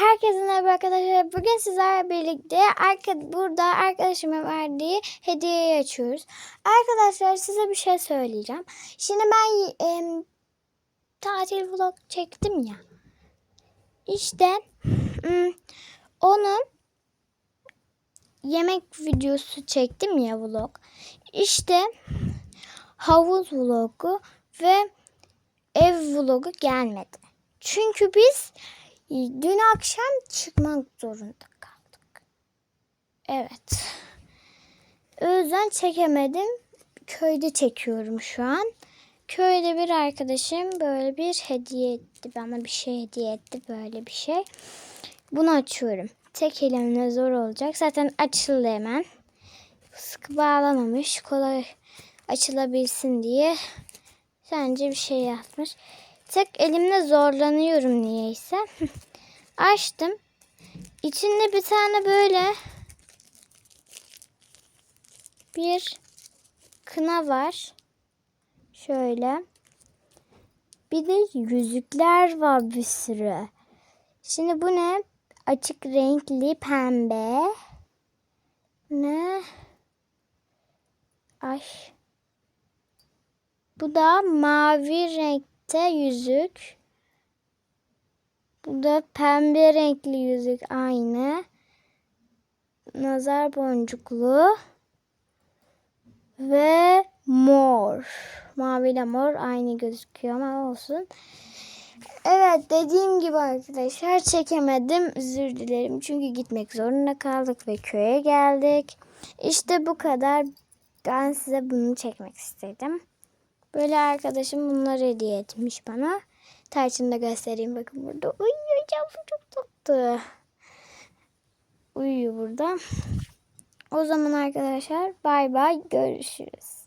Herkese merhaba arkadaşlar. Bugün sizlerle birlikte arka, burada arkadaşıma verdiği hediyeyi açıyoruz. Arkadaşlar size bir şey söyleyeceğim. Şimdi ben em, tatil vlog çektim ya. İşte hmm, onun yemek videosu çektim ya vlog. İşte havuz vlogu ve ev vlogu gelmedi. Çünkü biz dün akşam çıkmak zorunda kaldık. Evet. O yüzden çekemedim. Köyde çekiyorum şu an. Köyde bir arkadaşım böyle bir hediye etti. Bana bir şey hediye etti. Böyle bir şey. Bunu açıyorum. Tek elimle zor olacak. Zaten açıldı hemen. Sıkı bağlamamış. Kolay açılabilsin diye. Sence bir şey yapmış. Tek elimle zorlanıyorum niyeyse. Açtım. İçinde bir tane böyle bir kına var. Şöyle. Bir de yüzükler var bir sürü. Şimdi bu ne? Açık renkli pembe. Ne? Ay. Bu da mavi renkte yüzük. Bu da pembe renkli yüzük aynı. Nazar boncuklu. Ve mor. Mavi ile mor aynı gözüküyor ama olsun. Evet dediğim gibi arkadaşlar çekemedim. Özür dilerim. Çünkü gitmek zorunda kaldık ve köye geldik. İşte bu kadar. Ben size bunu çekmek istedim. Böyle arkadaşım bunları hediye etmiş bana. Tarçını da göstereyim. Bakın burada uyuyor. Canım çok tatlı. Uyuyor burada. O zaman arkadaşlar bay bay görüşürüz.